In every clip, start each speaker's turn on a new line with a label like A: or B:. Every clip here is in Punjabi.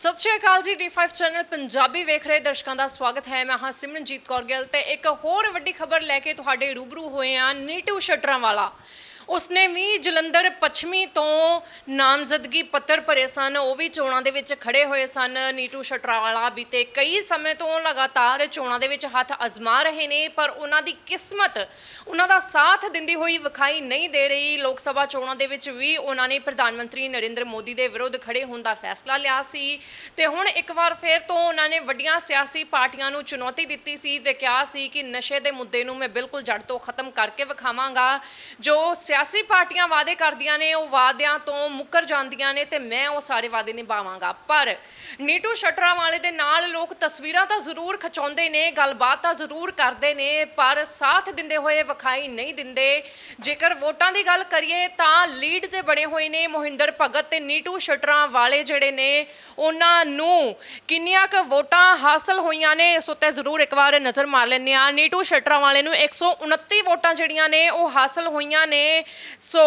A: ਸਤਿ ਸ਼੍ਰੀ ਅਕਾਲ ਜੀ D5 ਚੈਨਲ ਪੰਜਾਬੀ ਵੇਖ ਰਹੇ ਦਰਸ਼ਕਾਂ ਦਾ ਸਵਾਗਤ ਹੈ। ਮੈਂ ਹਾਂ ਸਿਮਰਨਜੀਤ ਕੌਰ ਗਿੱਲ ਤੇ ਇੱਕ ਹੋਰ ਵੱਡੀ ਖਬਰ ਲੈ ਕੇ ਤੁਹਾਡੇ ਰੂਬਰੂ ਹੋਏ ਆ ਨੀਟੂ ਸ਼ਟਰਾਂ ਵਾਲਾ। ਉਸਨੇ ਵੀ ਜਲੰਧਰ ਪੱਛਮੀ ਤੋਂ ਨਾਮਜ਼ਦਗੀ ਪੱਤਰ ਭਰੇ ਸਨ। ਉਹ ਵੀ ਚੋਣਾਂ ਦੇ ਵਿੱਚ ਖੜੇ ਹੋਏ ਸਨ। ਨੀਟੂ ਸ਼ਟਰਾਲਾ ਬੀਤੇ ਕਈ ਸਮੇਂ ਤੋਂ ਲਗਾਤਾਰ ਚੋਣਾਂ ਦੇ ਵਿੱਚ ਹੱਥ ਅਜ਼ਮਾ ਰਹੇ ਨੇ, ਪਰ ਉਹਨਾਂ ਦੀ ਕਿਸਮਤ ਉਹਨਾਂ ਦਾ ਸਾਥ ਦਿੰਦੀ ਹੋਈ ਵਿਖਾਈ ਨਹੀਂ ਦੇ ਰਹੀ। ਲੋਕ ਸਭਾ ਚੋਣਾਂ ਦੇ ਵਿੱਚ ਵੀ ਉਹਨਾਂ ਨੇ ਪ੍ਰਧਾਨ ਮੰਤਰੀ ਨਰਿੰਦਰ ਮੋਦੀ ਦੇ ਵਿਰੁੱਧ ਖੜੇ ਹੋਣ ਦਾ ਫੈਸਲਾ ਲਿਆ ਸੀ। ਤੇ ਹੁਣ ਇੱਕ ਵਾਰ ਫਿਰ ਤੋਂ ਉਹਨਾਂ ਨੇ ਵੱਡੀਆਂ ਸਿਆਸੀ ਪਾਰਟੀਆਂ ਨੂੰ ਚੁਣੌਤੀ ਦਿੱਤੀ ਸੀ ਤੇ ਕਿਹਾ ਸੀ ਕਿ ਨਸ਼ੇ ਦੇ ਮੁੱਦੇ ਨੂੰ ਮੈਂ ਬਿਲਕੁਲ ਜੜ ਤੋਂ ਖਤਮ ਕਰਕੇ ਵਿਖਾਵਾਂਗਾ। ਜੋ ਸਿਆਸੀ ਪਾਰਟੀਆਂ ਵਾਅਦੇ ਕਰਦੀਆਂ ਨੇ, ਉਹ ਵਾਅਦਿਆਂ ਤੋਂ ਮੁੱਕਰ ਜਾਂਦੀਆਂ ਨੇ ਤੇ ਮੈਂ ਉਹ ਸਾਰੇ ਵਾਅਦੇ ਨਿਭਾਵਾਂਗਾ। ਪਰ ਨੀਟੂ ਸ਼ਟਰਾਂ ਵਾਲੇ ਦੇ ਨਾਲ ਲੋਕ ਤਸਵੀਰਾਂ ਤਾਂ ਜ਼ਰੂਰ ਖਿਚਾਉਂਦੇ ਨੇ, ਗੱਲਬਾਤ ਤਾਂ ਜ਼ਰੂਰ ਕਰਦੇ ਨੇ, ਪਰ ਸਾਥ ਦਿੰਦੇ ਹੋਏ ਵਿਖਾਈ ਨਹੀਂ ਦਿੰਦੇ। ਜੇਕਰ ਵੋਟਾਂ ਦੀ ਗੱਲ ਕਰੀਏ ਤਾਂ ਲੀਡ ਤੇ ਬਣੇ ਹੋਏ ਨੇ ਮੋਹਿੰਦਰ ਭਗਤ ਤੇ ਨੀਟੂ ਸ਼ਟਰਾਂ ਵਾਲੇ ਜਿਹੜੇ ਨੇ, ਉਹਨਾਂ ਨੂੰ ਕਿੰਨੀਆਂ ਕੁ ਵੋਟਾਂ ਹਾਸਲ ਹੋਈਆਂ ਨੇ, ਇਸ ਉੱਤੇ ਜ਼ਰੂਰ ਇੱਕ ਵਾਰ ਨਜ਼ਰ ਮਾਰ ਲੈਂਦੇ ਆ ਨੀਟੂ ਸ਼ਟਰਾਂ ਵਾਲੇ ਨੂੰ 129 ਵੋਟਾਂ ਜਿਹੜੀਆਂ ਨੇ, ਉਹ ਹਾਸਲ ਹੋਈਆਂ ਨੇ। ਸੋ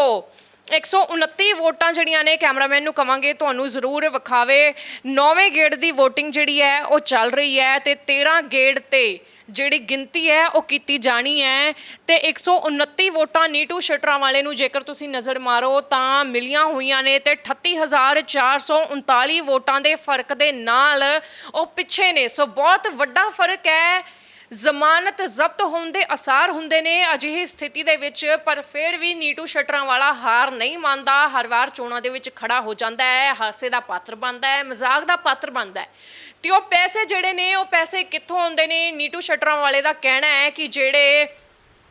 A: 129 ਵੋਟਾਂ ਜਿਹੜੀਆਂ ਨੇ ਕੈਮਰਾਮੈਨ ਨੂੰ ਕਵਾਂਗੇ, ਤੁਹਾਨੂੰ ਜ਼ਰੂਰ ਵਿਖਾਵੇ। ਨੌਵੇਂ ਗੇੜ ਦੀ VOTING ਜਿਹੜੀ ਹੈ, ਉਹ ਚੱਲ ਰਹੀ ਹੈ ਤੇ 13 ਗੇੜ ਤੇ ਜਿਹੜੀ ਗਿਣਤੀ ਹੈ, ਉਹ ਕੀਤੀ ਜਾਣੀ ਹੈ ਤੇ 129 ਵੋਟਾਂ ਨੀਟੂ ਸ਼ਟਰਾਂ ਵਾਲੇ ਨੂੰ ਜੇਕਰ ਤੁਸੀਂ ਨਜ਼ਰ ਮਾਰੋ, ਤਾਂ ਮਿਲੀਆਂ ਹੋਈਆਂ ਨੇ ਤੇ 38439 ਵੋਟਾਂ ਦੇ ਫ਼ਰਕ ਦੇ ਨਾਲ ਉਹ ਪਿੱਛੇ ਨੇ। ਸੋ ਬਹੁਤ ਵੱਡਾ ਫ਼ਰਕ ਹੈ ਜ਼ਮਾਨਤ ਜ਼ਬਤ ਹੋਣ ਦੇ ਅਸਾਰ ਹੁੰਦੇ ਨੇ, ਅਜਿਹੀ ਸਥਿਤੀ ਦੇ ਵਿੱਚ ਪਰ ਫਿਰ ਵੀ ਨੀਟੂ ਸ਼ਟਰਾਂ ਵਾਲਾ ਹਾਰ ਨਹੀਂ ਮੰਨਦਾ। ਹਰ ਵਾਰ ਚੋਣਾਂ ਦੇ ਵਿੱਚ ਖੜਾ ਹੋ ਜਾਂਦਾ ਹੈ, ਹਾਸੇ ਦਾ ਪਾਤਰ ਬਣਦਾ ਹੈ, ਮਜ਼ਾਕ ਦਾ ਪਾਤਰ ਬਣਦਾ ਹੈ। ਤੇ ਉਹ ਪੈਸੇ ਜਿਹੜੇ ਨੇ, ਉਹ ਪੈਸੇ ਕਿੱਥੋਂ ਆਉਂਦੇ ਨੇ? ਨੀਟੂ ਸ਼ਟਰਾਂ ਵਾਲੇ ਦਾ ਕਹਿਣਾ ਹੈ ਕਿ ਜਿਹੜੇ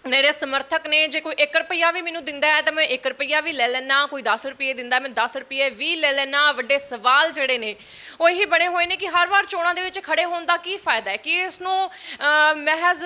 A: ਮੇਰੇ ਸਮਰਥਕ ਨੇ ਜੇ ਕੋਈ 1 ਰੁਪਿਆ ਵੀ ਮੈਨੂੰ ਦਿੰਦਾ ਹੈ ਤਾਂ ਮੈਂ 1 ਰੁਪਿਆ ਵੀ ਲੈ ਲੈਣਾ ਕੋਈ 10 ਰੁਪਏ ਦਿੰਦਾ, ਮੈਂ 10 ਰੁਪਏ ਵੀ ਲੈ ਲੈਣਾ ਵੱਡੇ ਸਵਾਲ ਜਿਹੜੇ ਨੇ, ਉਹ ਇਹੀ ਬਣੇ ਹੋਏ ਨੇ ਕਿ ਹਰ ਵਾਰ ਚੋਣਾਂ ਦੇ ਵਿੱਚ ਖੜੇ ਹੋਣ ਦਾ ਕੀ ਫਾਇਦਾ ਹੈ? ਕਿ ਇਸ ਨੂੰ ਮਹਿਜ਼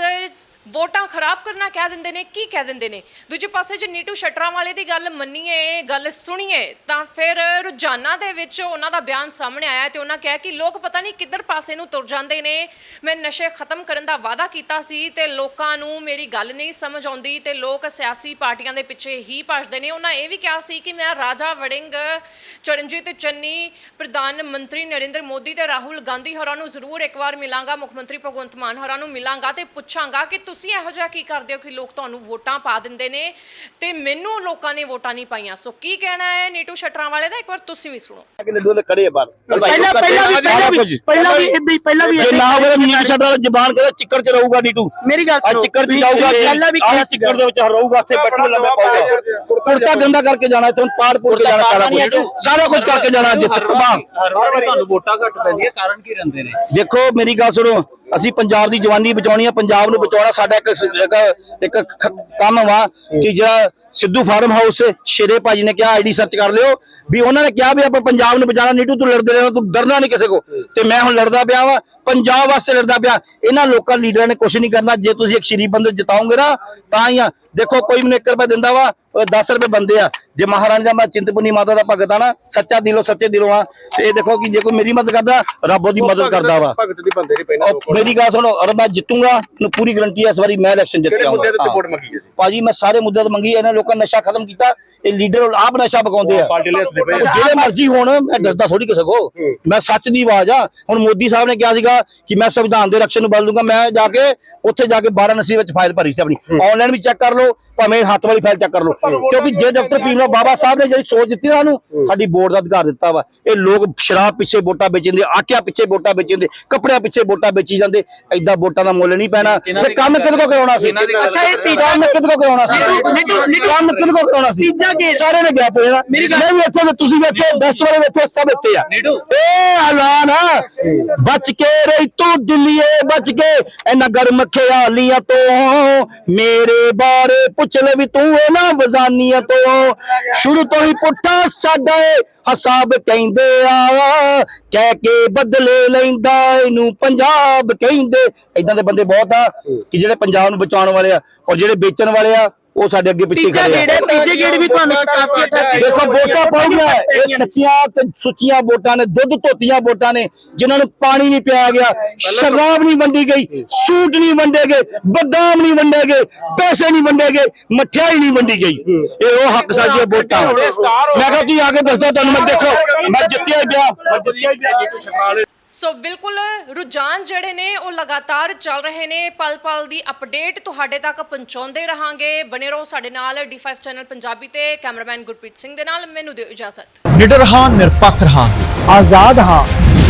A: ਵੋਟਾਂ ਖਰਾਬ ਕਰਨਾ ਕਹਿ ਦਿੰਦੇ ਨੇ, ਕੀ ਕਹਿ ਦਿੰਦੇ ਨੇ? ਦੂਜੇ ਪਾਸੇ ਜੇ ਨੀਟੂ ਸ਼ਟਰਾਂ ਵਾਲੇ ਦੀ ਗੱਲ ਮੰਨੀਏ ਗੱਲ ਸੁਣੀਏ, ਤਾਂ ਫਿਰ ਰੁਝਾਨਾਂ ਦੇ ਵਿੱਚ ਉਹਨਾਂ ਦਾ ਬਿਆਨ ਸਾਹਮਣੇ ਆਇਆ ਤੇ ਉਹਨਾਂ ਕਿਹਾ ਕਿ ਲੋਕ ਪਤਾ ਨਹੀਂ ਕਿੱਧਰ ਪਾਸੇ ਨੂੰ ਤੁਰ ਜਾਂਦੇ ਨੇ। ਮੈਂ ਨਸ਼ੇ ਖਤਮ ਕਰਨ ਦਾ ਵਾਅਦਾ ਕੀਤਾ ਸੀ ਤੇ ਲੋਕਾਂ ਨੂੰ ਮੇਰੀ ਗੱਲ ਨਹੀਂ ਸਮਝ ਆਉਂਦੀ ਤੇ ਲੋਕ ਸਿਆਸੀ ਪਾਰਟੀਆਂ ਦੇ ਪਿੱਛੇ ਹੀ ਭੱਜਦੇ ਨੇ। ਉਹਨਾਂ ਇਹ ਵੀ ਕਿਹਾ ਸੀ ਕਿ ਮੈਂ ਰਾਜਾ ਵੜਿੰਗ, ਚਰਨਜੀਤ ਚੰਨੀ, ਪ੍ਰਧਾਨ ਮੰਤਰੀ ਨਰਿੰਦਰ ਮੋਦੀ ਤੇ ਰਾਹੁਲ ਗਾਂਧੀ ਹੋਰਾਂ ਨੂੰ ਜ਼ਰੂਰ ਇੱਕ ਵਾਰ ਮਿਲਾਂਗਾ, ਮੁੱਖ ਮੰਤਰੀ ਭਗਵੰਤ ਮਾਨ ਹੋਰਾਂ ਨੂੰ ਮਿਲਾਂਗਾ ਤੇ ਪੁੱਛਾਂਗਾ ਕਿ ਤੁਸੀਂ ਇਹੋ ਜਿਹਾ ਕੀ ਕਰਦੇ ਹੋ ਕਿ ਲੋਕ ਤੁਹਾਨੂੰ ਵੋਟਾਂ ਪਾ ਦਿੰਦੇ ਨੇ ਤੇ ਮੈਨੂੰ ਲੋਕਾਂ ਨੇ ਵੋਟਾਂ ਨਹੀਂ ਪਾਈਆਂ? ਸੋ ਕੀ ਕਹਿਣਾ ਹੈ ਨੀਟੂ ਸ਼ਟਰਾਂ ਵਾਲੇ ਦਾ? ਇੱਕ ਵਾਰ ਤੁਸੀਂ ਵੀ ਸੁਣੋ।
B: ਕਿ ਲੱਡੂ ਦੇ ਖੜੇ ਆ ਬਾਹਰ?
C: ਪਹਿਲਾਂ ਪਹਿਲਾਂ ਵੀ ਪਹਿਲਾਂ ਵੀ ਪਹਿਲਾਂ ਵੀ ਇਦਾਂ ਹੀ ਪਹਿਲਾਂ ਵੀ
B: ਜੇ
C: ਏਦਾਂ
B: ਨਾ
C: ਹੀ
B: ਹੋਵੇ ਨੀਂਦ ਛੱਡ ਵਾਲਾ ਜ਼ਬਾਨ ਕਹਿੰਦਾ ਚਿੱਕੜ ਚ ਰਹੂਗਾ ਨੀਟੂ?
C: ਮੇਰੀ ਗੱਲ
B: ਆ
C: ਸੁਣੋ।
B: ਚਿੱਕੜ ਚ
C: ਤੁਸੀਂ
B: ਜਾਊਗਾ
C: ਪਹਿਲਾਂ ਵੀ
B: ਆਹ
C: ਕਿਹਾ
B: ਚਿੱਕੜ
C: ਸੀਗਾ
B: ਦੇ ਵਿੱਚ ਰਹੂਗਾ ਇੱਥੇ ਬੈਠੂ ਲੰਮੇ ਪਾਊਗਾ। ਕੁੜਤਾ ਗੰਦਾ ਕਰਕੇ ਜਾਣਾ ਇੱਥੋਂ ਪਾੜ ਪੂੜ ਕੇ ਜਾਣਾ ਸਾਰਾ ਕੁਝ ਸਾਰਾ ਕੁਝ ਕਰਕੇ ਜਾਣਾ ਅੱਜ ਇੱਥੇ ਤਬਾਹ।
D: ਹਰ ਵਾਰ ਤੁਹਾਨੂੰ ਵੋਟਾਂ ਘੱਟ ਪੈਂਦੀਆਂ ਕਾਰਨ ਕੀ ਰਹਿੰਦੇ ਨੇ?
B: ਦੇਖੋ ਮੇਰੀ ਗੱਲ ਸੁਣੋ। ਅਸੀਂ ਪੰਜਾਬ ਦੀ ਜਵਾਨੀ ਬਚਾਉਣੀ ਆ, ਪੰਜਾਬ ਨੂੰ ਬਚਾਉਣਾ ਸਾਡਾ ਇੱਕ ਇੱਕ- ਕੰਮ ਵਾ ਕਿ ਜਿਹੜਾ ਸਿੱਧੂ ਫਾਰਮ ਹਾਊਸ ਸ਼ੇਰੇ ਭਾਜੀ ਨੇ ਕਿਹਾ, ਆਈਡੀ ਸਰਚ ਕਰ ਲਿਓ, ਵੀ ਉਹਨਾਂ ਨੇ ਕਿਹਾ ਵੀ ਆਪਾਂ ਪੰਜਾਬ ਨੂੰ ਬਚਾਉਣਾ, ਨੀਟੂ ਤੂੰ ਲੜਦੇ ਰਹਿਣਾ, ਤੂੰ ਡਰਨਾ ਨਹੀਂ ਕਿਸੇ ਕੋ। ਤੇ ਮੈਂ ਹੁਣ ਲੜਦਾ ਪਿਆ ਵਾ ਪੰਜਾਬ ਵਾਸਤੇ ਲੜਦਾ ਪਿਆ। ਇਹਨਾਂ ਲੋਕਾਂ ਲੀਡਰਾਂ ਨੇ ਕੁਝ ਨਹੀਂ ਕਰਨਾ। ਜੇ ਤੁਸੀਂ ਇੱਕ ਸ਼ਰੀਫ ਬੰਦੇ ਜਿਤਾਓਗੇ ਨਾ ਤਾਂ ਹੀ ਆ। ਦੇਖੋ ਕੋਈ ਮੈਨੂੰ 1 ਰੁਪਏ ਦਿੰਦਾ ਵਾ ਉਹ 10 ਰੁਪਏ ਬੰਦੇ ਆ। ਜੇ ਮਹਾਰਾਣੀ ਦਾ ਮੈਂ ਚਿੰਤਪੁਰਨੀ ਮਾਤਾ ਦਾ ਭਗਤ ਆ ਨਾ ਸੱਚਾ ਦਿਲੋਂ ਸੱਚੇ ਦਿਲੋਂ ਆ। ਤੇ ਇਹ ਦੇਖੋ ਕਿ ਜੇ ਕੋਈ ਮੇਰੀ ਮਦਦ ਕਰਦਾ ਰੱਬ ਉਹਦੀ ਮਦਦ ਕਰਦਾ ਵਾ।
E: ਭਗਤ ਦੀ ਬੰਦੇ ਨਹੀਂ ਪੈਣਾ
B: ਔਰ ਮੇਰੀ ਗੱਲ ਸੁਣੋ ਅਰ ਮੈਂ ਜਿੱਤੂੰਗਾ ਪੂਰੀ ਗਰੰਟੀ ਹੈ ਇਸ ਵਾਰੀ ਮੈਂ ਇਲੈਕਸ਼ਨ ਜਿੱਤ
E: ਜੀ?
B: ਭਾਜੀ ਮੈਂ ਸਾਰੇ ਮੁੱਦੇ ਤੇ ਮੰਗੀ ਇਹਨਾਂ ਲੋਕਾਂ ਨਸ਼ਾ ਖਤਮ ਕੀਤਾ। ਇਹ ਲੀਡਰ ਆਪ ਨਸ਼ਾ ਪਕਾਉਂਦੇ ਆ।
E: ਦੇ
B: ਜਿਹੜੇ ਮਰਜ਼ੀ ਹੋਣ ਮੈਂ ਡਰਦਾ ਥੋੜੀ ਕਿਸੇ ਕੋ। ਮੈਂ ਸੱਚ ਦੀ ਆਵਾਜ਼ ਆ। ਹੁਣ ਮੋਦੀ ਸਾਹਿਬ ਨੇ ਕਿਹਾ ਸੀਗਾ ਕਿ ਮੈਂ ਸੰਵਿਧਾਨ ਦੇ ਰਕਸ਼ਣ ਨੂੰ ਬਦਲ ਦੂੰਗਾ। ਮੈਂ ਜਾ ਕੇ ਉੱਥੇ ਜਾ ਕੇ 12 ਨਸੀ ਵਿੱਚ ਫਾਈਲ ਭਰੀ ਸੀ ਆਪਣੀ। ਆਨਲਾਈਨ ਵੀ ਚੈੱਕ ਕਰ ਲਓ ਭਾਵੇਂ ਹੱਥ ਵਾਲੀ ਫਾਈਲ ਚੈੱਕ ਕਰ ਲਓ। ਕਿਉਂਕਿ ਜੇ ਡਾਕਟਰ ਭੀਮ ਬਾਬਾ ਸਾਹਿਬ ਨੇ ਜਿਹੜੀ ਸੋਚ ਦਿੱਤੀ ਨਾ ਸਾਨੂੰ ਸਾਡੀ ਬੋਰਡ ਦਾ ਅਧਿਕਾਰ ਦਿੱਤਾ ਵਾ। ਇਹ ਲੋਕ ਸ਼ਰਾਬ ਪਿੱਛੇ ਵੋਟਾਂ ਵੇਚਦੇ ਆਟਿਆਂ ਪਿੱਛੇ ਵੋਟਾਂ ਵੇਚਦੇ ਕੱਪੜਿਆਂ ਪਿੱਛੇ ਵੋਟਾਂ ਵੇਚੀ ਜਾਂਦੇ। ਐਦਾਂ ਵੋਟਾਂ ਦਾ ਮੁੱਲ ਨਹੀਂ ਪੈਣਾ। ਤੇ ਕੰਮ ਕਿਹਦੇ ਕੋ ਕਰਾਉਣਾ ਸੀ?
C: ਅੱਛਾ ਇਹ ਤੀਜਾ
B: ਕੰਮ ਕਿਹਦੇ ਕੋ ਕਰਾਉਣਾ ਸੀ? ਕੰਮ ਕਿਹਦੇ ਕੋ ਕਰਾਉਣਾ ਸੀ?
C: ਤੀਜਾ ਕੇਸ।
B: ਸਾਰੇ ਨੇ ਗਿਆ ਪਏ ਨਾ। ਮੈਂ ਵੀ ਇੱਥੇ ਤੁਸੀਂ ਵੀ ਇੱਥੇ ਬੈਸਟ ਵਾਲੇ ਵੀ ਇੱਥੇ ਸਭ ਇੱਥੇ ਆ। ਇਹ ਐਲਾਨ ਬਚ ਕੇ ਰਹੀ ਤੂੰ ਦਿੱਲੀਏ ਬਚ ਕੇ ਇਹਨਾਂ ਗਰਮ ਖਿਆਲੀਆਂ ਤੋਂ ਮੇਰੇ ਬਾਰੇ ਪੁੱਛ ਲੈ ਵੀ ਤੂੰ ਇਹਨਾਂ ਵਜ਼ਾਨੀਆਂ ਤੋਂ। ਸ਼ੁਰੂ ਤੋਂ ਹੀ ਪੁੱਠਾ ਸਾਡਾ ਹਸਾਬ ਕਹਿੰਦੇ ਆ, ਕਹਿ ਕੇ ਬਦਲੇ ਲੈਂਦਾ ਇਹਨੂੰ ਪੰਜਾਬ ਕਹਿੰਦੇ। ਇਦਾਂ ਦੇ ਬੰਦੇ ਬਹੁਤ ਆ ਕਿ ਜਿਹੜੇ ਪੰਜਾਬ ਨੂੰ ਬਚਾਉਣ ਵਾਲੇ ਆ ਔਰ ਜਿਹੜੇ ਵੇਚਣ ਵਾਲੇ ਆ ਉਹ ਸਾਡੇ ਅੱਗੇ ਪਿੱਛੇ
C: ਤੀਜਾ
B: ਖੜੇ
C: ਗੇੜ
B: ਆ
C: ਹੈ ਤੀਜੇ ਗੇੜ ਵੀ ਤੁਹਾਨੂੰ ਕਾਫੀ ਅਟਰੈਕਟਿਵ
B: ਦੇਖੋ ਵੋਟਾਂ ਪਾਉਂਦੀਆਂ ਇਹ ਸੱਚੀਆਂ ਤੇ ਸੁੱਚੀਆਂ ਵੋਟਾਂ ਨੇ ਦੁੱਧ ਧੋਤੀਆਂ ਵੋਟਾਂ ਨੇ ਜਿਨ੍ਹਾਂ ਨੂੰ ਪਾਣੀ ਨਹੀਂ ਪਿਆਇਆ ਗਿਆ ਸ਼ਰਾਬ ਨਹੀਂ ਵੰਡੀ ਗਈ ਸੂਟ ਨਹੀਂ ਵੰਡੇ ਗਏ ਬਦਾਮ ਨਹੀਂ ਵੰਡੇ ਗਏ ਪੈਸੇ ਨਹੀਂ ਵੰਡੇ ਗਏ ਮਠਿਆਈ ਨਹੀਂ ਵੰਡੀ ਗਈ। ਇਹ ਉਹ ਹੱਕ ਸਾਡੀਆਂ ਵੋਟਾਂ ਮੈਂ ਕਿਹਾ ਤੁਸੀਂ ਆ ਕੇ ਦੱਸਦਾ ਤੁਹਾਨੂੰ ਮੈਂ ਦੇਖੋ ਮੈਂ ਜਿੱਤਿਆ ਗਿਆ।
A: ਸੋ ਬਿਲਕੁਲ ਰੁਝਾਨ ਜਿਹੜੇ ਨੇ, ਉਹ ਲਗਾਤਾਰ ਚੱਲ ਰਹੇ ਨੇ। ਪਲ ਪਲ ਦੀ ਅਪਡੇਟ ਤੁਹਾਡੇ ਤੱਕ ਪਹੁੰਚਾਉਂਦੇ ਰਹਾਂਗੇ। ਬਣੇ ਰਹੋ ਸਾਡੇ ਨਾਲ D5 ਚੈਨਲ ਪੰਜਾਬੀ ਤੇ। ਕੈਮਰਾਮੈਨ ਗੁਰਪ੍ਰੀਤ ਸਿੰਘ ਦੇ ਨਾਲ, ਮੈਨੂੰ ਦਿਓ ਇਜਾਜ਼ਤ।
E: ਨਿਡਰ ਹਾਂ, ਨਿਰਪੱਖ ਰਹਾਂ
C: ਆਜ਼ਾਦ ਹਾਂ